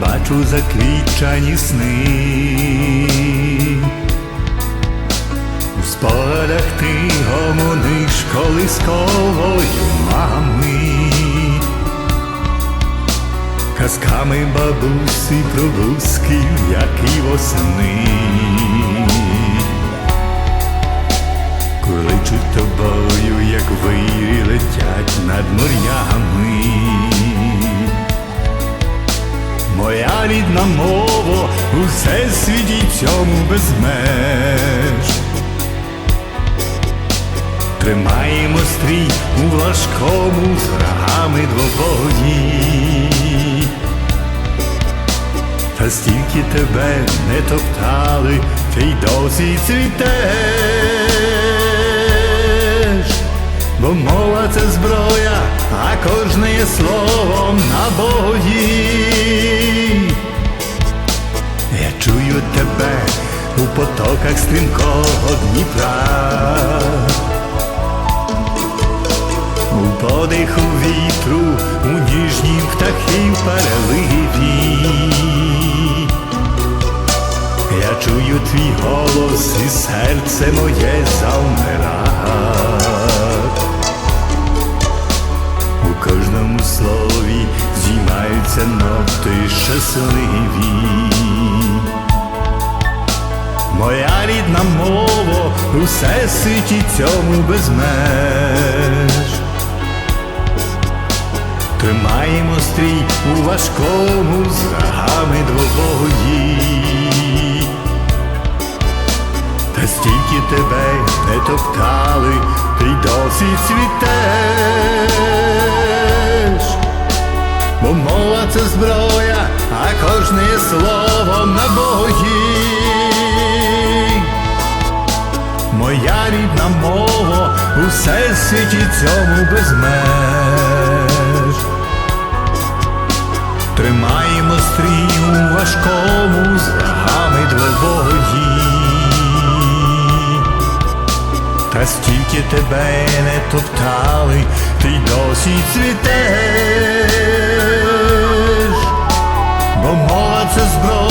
бачу заквітчані сни. У спорах ти гомониш колисковою мами, казками бабусі про бусків, як і восени. Моя рідна мова у всесвіті цьому без меж. Тримаємо стрій у важкому з врагами двобої. Та стільки тебе не топтали, ти й досі цвітеш, бо мова це зброя, а кожне є словом на бої. Потоках стрімкого Дніпра, у подиху вітру, у ніжнім птахів переливі. Я чую твій голос і серце моє завмира. У кожному слові здіймаються ноти щасливі. Моя рідна мова у всесвіті цьому без меж. Тримаємо стрій у важкому з врагами двобої. Та стільки тебе не топтали, ти досі цвітеш. Бо мова це зброя, а кожне є словом на бої. Всесвіті цьому без меж. Тримаємо стрій у важкому з врагами двобої. Та стільки тебе не топтали, ти досі цвітеш. Бо мова це зброя,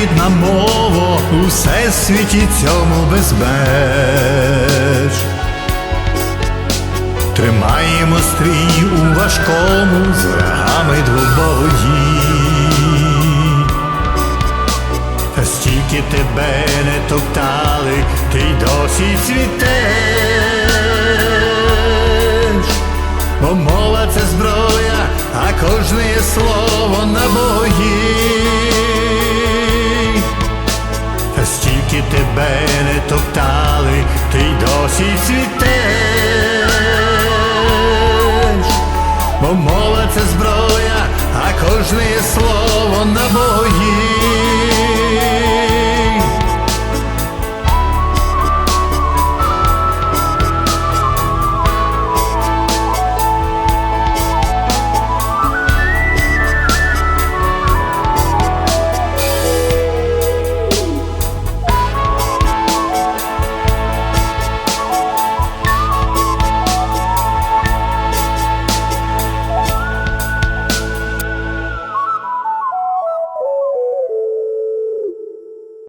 рідна мова у всесвіті цьому безбеж. Тримаємо стрій у важкому з рогами двобої. Та стільки тебе не топтали, ти й досі цвітеш. Та стільки